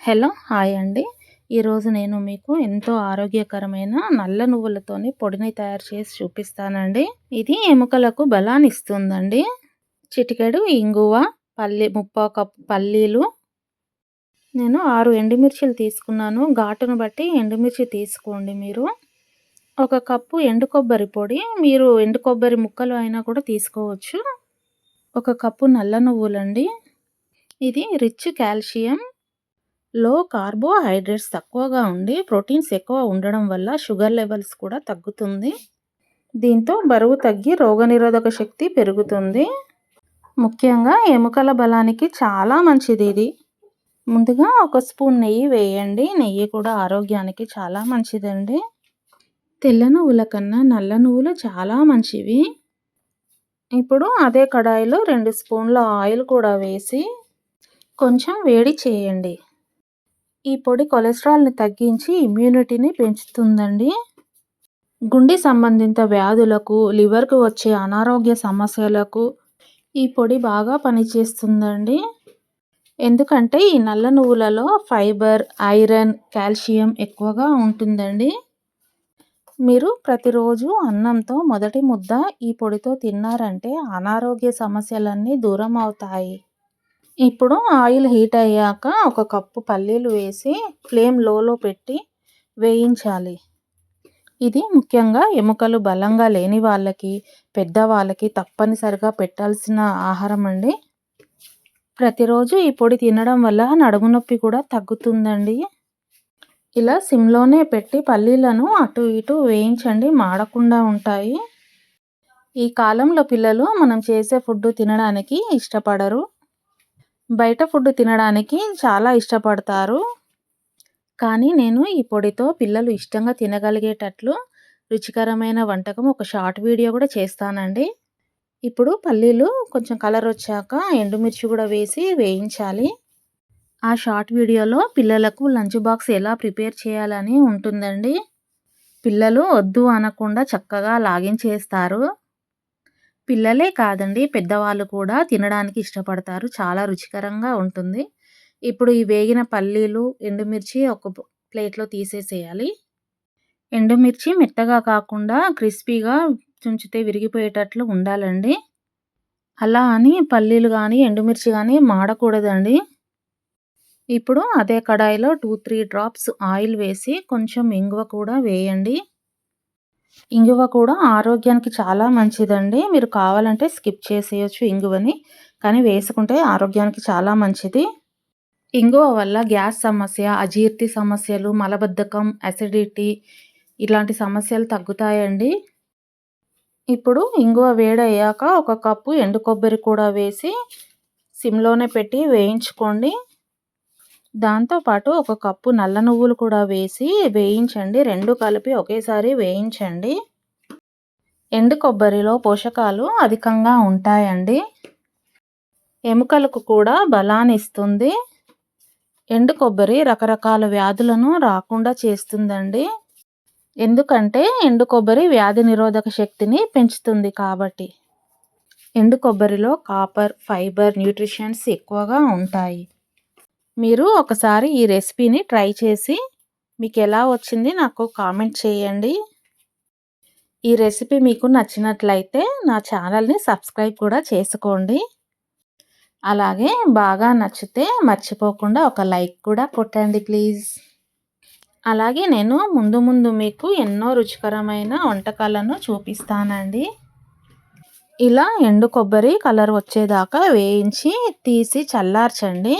Hello hi అండి. ఈరోజు నేను మీకు ఎంతో ఆరోగ్యకరమైన నల్ల నువ్వులతోని పొడిని తయారు చేసి చూపిస్తానండి. ఇది ఎముకలకు బలాన్ని ఇస్తుందండి. చిటికెడు ఇంగువ పల్లి ముప్పా కప్పు పల్లీలు. నేను ఆరు ఎండుమిర్చిలు తీసుకున్నాను. ఘాటును బట్టి ఎండుమిర్చి తీసుకోండి మీరు. ఒక కప్పు ఎండు కొబ్బరి పొడి. మీరు ఎండు కొబ్బరి ముక్కలు అయినా కూడా తీసుకోవచ్చు. ఒక కప్పు నల్ల నువ్వులండి. ఇది రిచ్ కాల్షియం. లో కార్బోహైడ్రేట్స్ తక్కువగా ఉండి ప్రోటీన్స్ ఎక్కువ ఉండడం వల్ల షుగర్ లెవెల్స్ కూడా తగ్గుతుంది. దీంతో బరువు తగ్గి రోగనిరోధక శక్తి పెరుగుతుంది. ముఖ్యంగా ఎముకల బలానికి చాలా మంచిది ఇది. ముందుగా ఒక స్పూన్ నెయ్యి వేయండి. నెయ్యి కూడా ఆరోగ్యానికి చాలా మంచిదండి. తెల్ల నువ్వుల కన్నా నల్ల నువ్వులు చాలా మంచివి. ఇప్పుడు అదే కడాయిలో రెండు స్పూన్ల ఆయిల్ కూడా వేసి కొంచెం వేడి చేయండి. ఈ పొడి కొలెస్ట్రాల్ని తగ్గించి ఇమ్యూనిటీని పెంచుతుందండి. గుండె సంబంధిత వ్యాధులకు లివర్కు వచ్చే అనారోగ్య సమస్యలకు ఈ పొడి బాగా పనిచేస్తుందండి. ఎందుకంటే ఈ నల్ల నువ్వులలో ఫైబర్ ఐరన్ కాల్షియం ఎక్కువగా ఉంటుందండి. మీరు ప్రతిరోజు అన్నంతో మొదటి ముద్ద ఈ పొడితో తిన్నారంటే అనారోగ్య సమస్యలన్నీ దూరం అవుతాయి ఇప్పుడు ఆయిల్ హీట్ అయ్యాక ఒక కప్పు పల్లీలు వేసి ఫ్లేమ్ లోలో పెట్టి వేయించాలి. ఇది ముఖ్యంగా ఎముకలు బలంగా లేని వాళ్ళకి పెద్దవాళ్ళకి తప్పనిసరిగా పెట్టాల్సిన ఆహారం అండి. ప్రతిరోజు ఈ పొడి తినడం వల్ల నడుము నొప్పి కూడా తగ్గుతుందండి. ఇలా సిమ్లోనే పెట్టి పల్లీలను అటు ఇటు వేయించండి మాడకుండా ఉంటాయి. ఈ కాలంలో పిల్లలు మనం చేసే ఫుడ్ తినడానికి ఇష్టపడరు. బయట ఫుడ్ తినడానికి చాలా ఇష్టపడతారు. కానీ నేను ఈ పొడితో పిల్లలు ఇష్టంగా తినగలిగేటట్లు రుచికరమైన వంటకం ఒక షార్ట్ వీడియో కూడా చేస్తానండి. ఇప్పుడు పల్లీలు కొంచెం కలర్ వచ్చాక ఎండుమిర్చి కూడా వేసి వేయించాలి. ఆ షార్ట్ వీడియోలో పిల్లలకు లంచ్ బాక్స్ ఎలా ప్రిపేర్ చేయాలని ఉంటుందండి. పిల్లలు వద్దు అనకుండా చక్కగా లాగించేస్తారు. పిల్లలే కాదండి పెద్దవాళ్ళు కూడా తినడానికి ఇష్టపడతారు. చాలా రుచికరంగా ఉంటుంది. ఇప్పుడు ఈ వేగిన పల్లీలు ఎండుమిర్చి ఒక ప్లేట్లో తీసేసేయాలి. ఎండుమిర్చి మెత్తగా కాకుండా క్రిస్పీగా చుంచితే విరిగిపోయేటట్లు ఉండాలండి. అలా అని పల్లీలు కానీ ఎండుమిర్చి కానీ మాడకూడదండి. ఇప్పుడు అదే కడాయిలో టూ త్రీ డ్రాప్స్ ఆయిల్ వేసి కొంచెం ఇంగువ కూడా వేయండి. ఇంగువ కూడా ఆరోగ్యానికి చాలా మంచిదండి. మీరు కావాలంటే స్కిప్ చేసేయచ్చు ఇంగువని కానీ వేసుకుంటే ఆరోగ్యానికి చాలా మంచిది. ఇంగువ వల్ల గ్యాస్ సమస్య అజీర్తి సమస్యలు మలబద్ధకం అసిడిటీ ఇలాంటి సమస్యలు తగ్గుతాయండి. ఇప్పుడు ఇంగువ వేడయ్యాక ఒక కప్పు ఎండు కొబ్బరి కూడా వేసి సిమ్లోనే పెట్టి వేయించుకోండి. దాంతోపాటు ఒక కప్పు నల్ల నువ్వులు కూడా వేసి వేయించండి. రెండు కలిపి ఒకేసారి వేయించండి. ఎండు కొబ్బరిలో పోషకాలు అధికంగా ఉంటాయండి. ఎముకలకు కూడా బలాన్ని ఇస్తుంది. ఎండు కొబ్బరి రకరకాల వ్యాధులను రాకుండా చేస్తుందండి. ఎందుకంటే ఎండు కొబ్బరి వ్యాధి నిరోధక శక్తిని పెంచుతుంది కాబట్టి. ఎండు కొబ్బరిలో కాపర్ ఫైబర్ న్యూట్రిషన్స్ ఎక్కువగా ఉంటాయి. మీరు ఒకసారి ఈ రెసిపీని ట్రై చేసి మీకు ఎలా వచ్చింది నాకు కామెంట్ చేయండి. ఈ రెసిపీ మీకు నచ్చినట్లయితే నా ఛానల్ని సబ్స్క్రైబ్ కూడా చేసుకోండి. అలాగే బాగా నచ్చితే మర్చిపోకుండా ఒక లైక్ కూడా కొట్టండి ప్లీజ్. అలాగే నేను ముందు ముందు మీకు ఎన్నో రుచికరమైన వంటకాలను చూపిస్తానండి. ఇలా ఎండు కొబ్బరి కలర్ వచ్చేదాకా వేయించి తీసి చల్లార్చండి.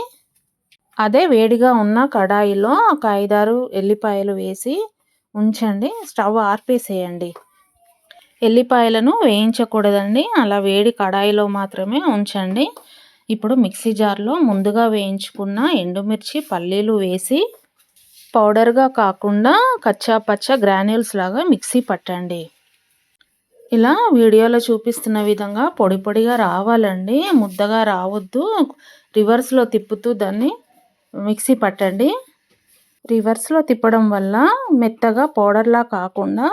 అదే వేడిగా ఉన్న కడాయిలో ఒక ఐదారు ఎల్లిపాయలు వేసి ఉంచండి. స్టవ్ ఆర్పేసేయండి. ఎల్లిపాయలను వేయించకూడదండి. అలా వేడి కడాయిలో మాత్రమే ఉంచండి. ఇప్పుడు మిక్సీ జార్లో ముందుగా వేయించుకున్న ఎండుమిర్చి పల్లీలు వేసి పౌడర్గా కాకుండా కచ్చా పచ్చ గ్రాన్యూల్స్ లాగా మిక్సీ పట్టండి. ఇలా వీడియోలో చూపిస్తున్న విధంగా పొడి పొడిగా రావాలండి. ముద్దగా రావద్దు. రివర్స్లో తిప్పుతూ దాన్ని మిక్సీ పట్టండి. రివర్స్లో తిప్పడం వల్ల మెత్తగా పౌడర్లా కాకుండా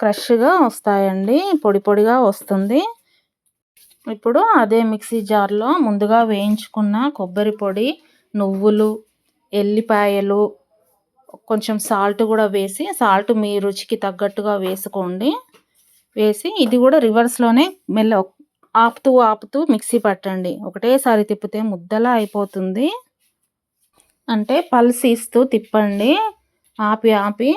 క్రష్గా వస్తాయండి. పొడి పొడిగా వస్తుంది. ఇప్పుడు అదే మిక్సీ జార్లో ముందుగా వేయించుకున్న కొబ్బరి పొడి నువ్వులు ఎల్లిపాయలు కొంచెం సాల్ట్ కూడా వేసి సాల్ట్ మీ రుచికి తగ్గట్టుగా వేసుకోండి. వేసి ఇది కూడా రివర్స్లోనే మెల్ల ఆపుతూ ఆపుతూ మిక్సీ పట్టండి. ఒకటేసారి తిప్పితే ముద్దలా అయిపోతుంది. అంటే పల్స్ ఇస్తూ తిప్పండి. ఆపి ఆపి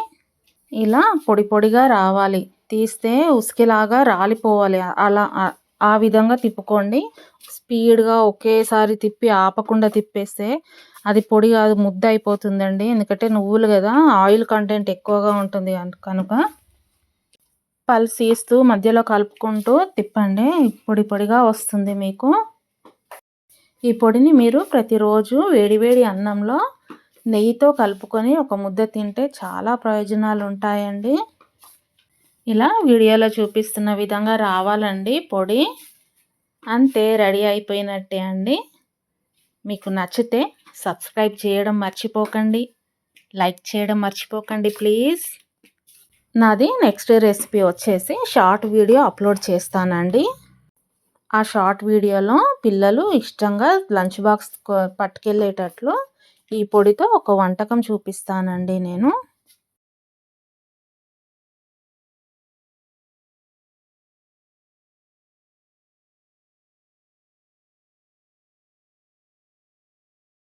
ఇలా పొడి పొడిగా రావాలి. తీస్తే ఉసికిలాగా రాలిపోవాలి. అలా ఆ విధంగా తిప్పుకోండి. స్పీడ్గా ఒకేసారి తిప్పి ఆపకుండా తిప్పేస్తే అది పొడి కాదు ముద్ద అయిపోతుందండి. ఎందుకంటే నువ్వులు కదా ఆయిల్ కంటెంట్ ఎక్కువగా ఉంటుంది కనుక పల్స్ ఇస్తూ మధ్యలో కలుపుకుంటూ తిప్పండి. పొడి పొడిగా వస్తుంది మీకు. ఈ పొడిని మీరు ప్రతిరోజు వేడివేడి అన్నంలో నెయ్యితో కలుపుకొని ఒక ముద్ద తింటే చాలా ప్రయోజనాలు ఉంటాయండి. ఇలా వీడియోలో చూపిస్తున్న విధంగా రావాలండి పొడి. అంతే రెడీ అయిపోయినట్టే అండి. మీకు నచ్చితే సబ్స్క్రైబ్ చేయడం మర్చిపోకండి. లైక్ చేయడం మర్చిపోకండి ప్లీజ్. నాది నెక్స్ట్ రెసిపీ వచ్చేసి షార్ట్ వీడియో అప్లోడ్ చేస్తానండి. ఆ షార్ట్ వీడియోలో పిల్లలు ఇష్టంగా లంచ్ బాక్స్ పట్టుకెళ్ళేటట్లు ఈ పొడితో ఒక వంటకం చూపిస్తానండి నేను.